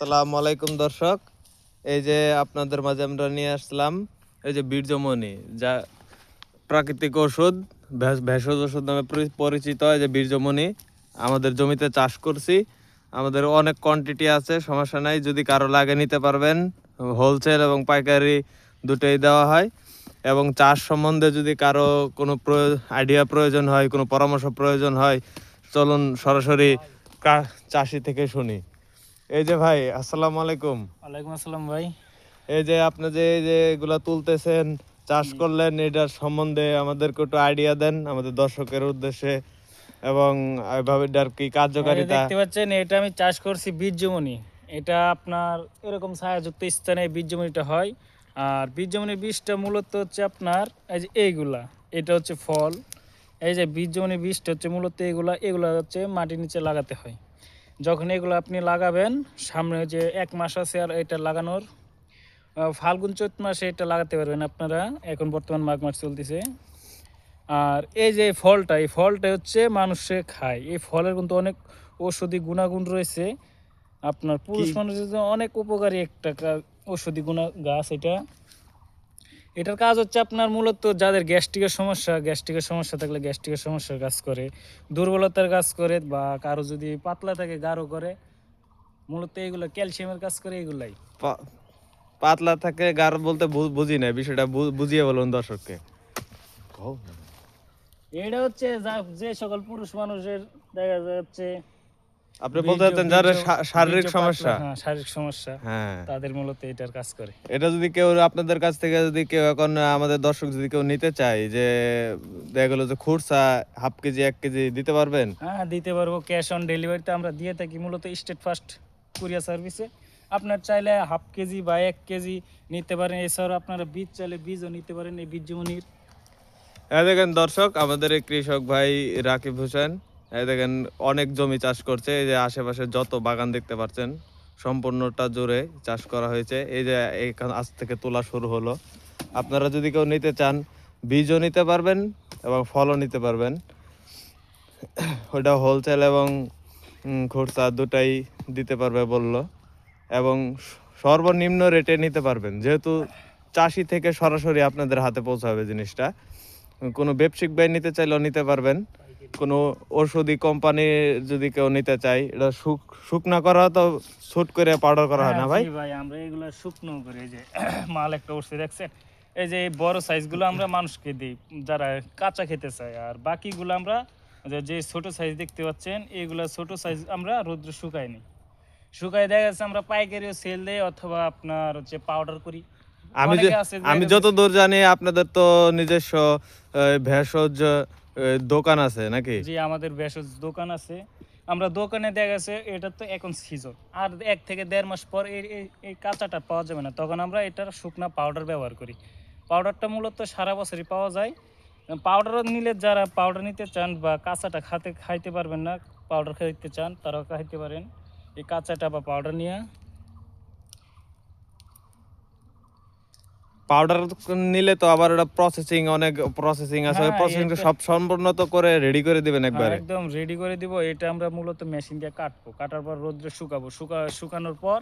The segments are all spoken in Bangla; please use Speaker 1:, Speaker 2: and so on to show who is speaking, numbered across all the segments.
Speaker 1: আসসালামু আলাইকুম, দর্শক। এই যে আপনাদের মাঝে আমরা নিয়ে আসলাম, এই যে বীর্যমণি, যা প্রাকৃতিক ওষুধ, ভেষ- ভেষজ ওষুধ নামে পরি- পরিচিত এই যে বীর্যমণি। আমাদের জমিতে চাষ করছি, আমাদের অনেক কোয়ান্টিটি আছে, সমস্যা নাই, যদি কারও লাগে নিতে পারবেন। হোলসেল এবং পাইকারি দুটোই দেওয়া হয়। এবং চাষ সম্বন্ধে যদি কারও কোনো আইডিয়া প্রয়োজন হয়, কোনো পরামর্শ প্রয়োজন হয়, চলুন সরাসরি চাষি থেকে শুনি। এই যে ভাই আসসালামু আলাইকুম।
Speaker 2: ওয়ালাইকুম আসসালাম ভাই।
Speaker 1: এই যে আপনি যে এই যে এগুলা তুলতেছেন চাষ করলেন এটার সম্বন্ধে আমাদেরকে একটু আইডিয়া দেন আমাদের দর্শকের উদ্দেশ্যে এবং এভাবে এটার কি কার্যকারিতা
Speaker 2: দেখতে পাচ্ছেন এটা আমি চাষ করছি বীর্যমণি এটা আপনার এরকম ছায়াযুক্ত স্থানে বীর্যমণিটা হয়। আর বীর্যমণির বীজটা মূলত হচ্ছে আপনার এই যে এইগুলা এটা হচ্ছে ফল। এই যে বীর্যমণির বীজটা হচ্ছে মূলত এগুলা এগুলা হচ্ছে মাটির নিচে লাগাতে হয়। যখন এগুলো আপনি লাগাবেন সামনে যে এক মাস আছে আর এটা লাগানোর ফাল্গুন চৈত মাসে এটা লাগাতে পারবেন আপনারা। এখন বর্তমান মাঘ মাস চলতেছে। আর এই যে ফলটা এই ফলটা হচ্ছে মানুষে খায়। এই ফলের কিন্তু অনেক ঔষধি গুণাগুণ রয়েছে। আপনার পুরুষ? মানুষের অনেক উপকারী একটা ঔষধি গুণা গাছ এটা। এটার কাজ হচ্ছে আপনার মূলত যাদের গ্যাস্ট্রিকের সমস্যা গ্যাস্ট্রিকের সমস্যা থাকলে গ্যাস্ট্রিকের সমস্যার কাজ করে দুর্বলতার কাজ করে বা কারও যদি পাতলা থাকে গাঢ় করে মূলত এইগুলো ক্যালসিয়ামের কাজ করে এগুলাই।
Speaker 1: পা- পাতলা থাকে গাঢ় বলতে বুঝি না বিষয়টা বু- বুঝিয়ে বলুন দর্শককে।
Speaker 2: এটা হচ্ছে যা- যে সকল পুরুষ মানুষের দেখা যাচ্ছে
Speaker 1: আপনি বলতে চাচ্ছেন যারা শারীরিক সমস্যা?
Speaker 2: হ্যাঁ শারীরিক সমস্যা।
Speaker 1: হ্যাঁ।
Speaker 2: তাদের মূলত এটার কাজ করে।
Speaker 1: এটা যদি কেউ আপনাদের কাছ থেকে যদি কেউ এখন আমাদের দর্শক যদি কেউ নিতে চায় যে দেখা গেলো যে খুরসা half K G K G পারবেন?
Speaker 2: হ্যাঁ দিতে পারব। ক্যাশ অন ডেলিভারিতে আমরা দিয়ে থাকি মূলত স্টেট ফার্স্ট কুরিয়ার সার্ভিসে আপনার চাইলে হাফ কেজি বা এক কেজি নিতে পারেন। এছাড়াও আপনারা বীজ চাইলে বীজও নিতে পারেন এই বীজমনির।
Speaker 1: এই দেখেন দর্শক আমাদের কৃষক ভাই রাকিব হোসেন এই দেখেন, অনেক জমি চাষ করছে। এই যে আশেপাশে যত বাগান দেখতে পাচ্ছেন, সম্পূর্ণটা জুড়ে চাষ করা হয়েছে। এই যে এখান আজ থেকে তোলা শুরু হলো। আপনারা যদি কেউ নিতে চান, বীজও নিতে পারবেন এবং ফলও নিতে পারবেন। ওটা হোলসেল এবং খুচরা দুটাই দিতে পারবে বলল। এবং সর্বনিম্ন রেটে নিতে পারবেন। যেহেতু চাষি থেকে সরাসরি আপনাদের হাতে পৌঁছাবে জিনিসটা। কোনো ব্যবসায়িক ব্যয় নিতে চাইলেও নিতে পারবেন। কোনো ঔষধি কোম্পানি যদি কেউ নিতে চায় এটা শুক শুকনা করা তো শুট করে পাউডার করা হয় না ভাই?
Speaker 2: হ্যাঁ, ভাই আমরা এগুলো শুকনো করে যে মাল একটা উঠছে দেখছেন? এই যে বড় সাইজগুলো আমরা মানুষকে দিই যারা কাঁচা খেতে চায়। আর বাকিগুলো আমরা যে- ছোট সাইজ দেখতে পাচ্ছেন এইগুলো ছোট সাইজ আমরা রৌদ্র শুকাই নিই। শুকাই দেখা যাচ্ছে আমরা পাইকারিও সেল দেই অথবা আপনার হচ্ছে পাউডার করি।
Speaker 1: আমি আমি
Speaker 2: এরকম-
Speaker 1: যতদূর জানি আপনাদের তো নিজস্ব ভেষজ দোকান আছে নাকি?
Speaker 2: জি, আমাদের ভেষজ দোকান আছে। আমরা দোকানে দেখা গেছে, এটা তো এখন সিজন। আর এক থেকে দেড় মাস পর এই, এই- কাঁচাটা পাওয়া যাবে না। তখন আমরা এটার শুকনা পাউডার ব্যবহার করি। পাউডারটা মূলত সারা বছরই পাওয়া যায়। পাউডার নিলে যারা পাউডার নিতে চান বা কাঁচাটা খাতে, খাইতে পারবেন না, পাউডার খাইতে চান, তারাও খাইতে পারেন। এই কাঁচাটা বা পাউডার নিয়ে
Speaker 1: পাউডার নিলে তো আবার ওটা প্রসেসিং অনেক প্রসেসিং আছে। ওই
Speaker 2: হ্যাঁ,
Speaker 1: প্রসেসিং সব সম্পূর্ণ তো করে রেডি করে দিবেন
Speaker 2: হ্যাঁ,
Speaker 1: একবারে।
Speaker 2: একদম রেডি করে দিব। এটা আমরা মূলত মেশিন দিয়ে কাটবো। কাটার পর রোদ্রে শুকাবো। শুকা শুকানোর পর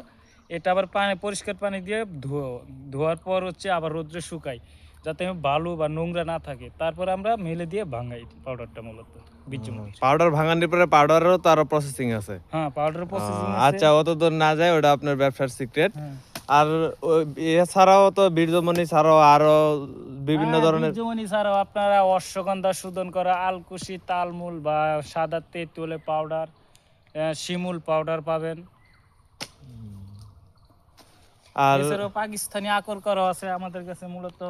Speaker 2: এটা আবার পানি পরিষ্কার পানি দিয়ে ধোয়া ধোয়ার পর হচ্ছে আবার রোদ্রে শুকাই যাতে বালু বা নোংরা না থাকে। তারপর আমরা মেলে দিয়ে ভাঙাই পাউডারটা মূলত
Speaker 1: পাউডার ভাঙানোর পরে পাউডারেরও তো আরও প্রসেসিং আছে।
Speaker 2: হ্যাঁ পাউডার প্রসেসিং
Speaker 1: আচ্ছা অত দূর না যায় ওটা আপনার ব্যবসার সিক্রেট। আর এছাড়াও তো বীর্যমণি ছাড়াও আরও বিভিন্ন
Speaker 2: হ্যাঁ,
Speaker 1: ধরনের
Speaker 2: বীর্যমণি ছাড়াও আপনারা অশ্বগন্ধা শোধন করা আলকুশি তালমূল বা সাদা তেঁতুলে পাউডার শিমুল পাউডার পাবেন।
Speaker 1: আর
Speaker 2: এছাড়াও পাকিস্তানি আকর করা আছে আমাদের কাছে মূলত।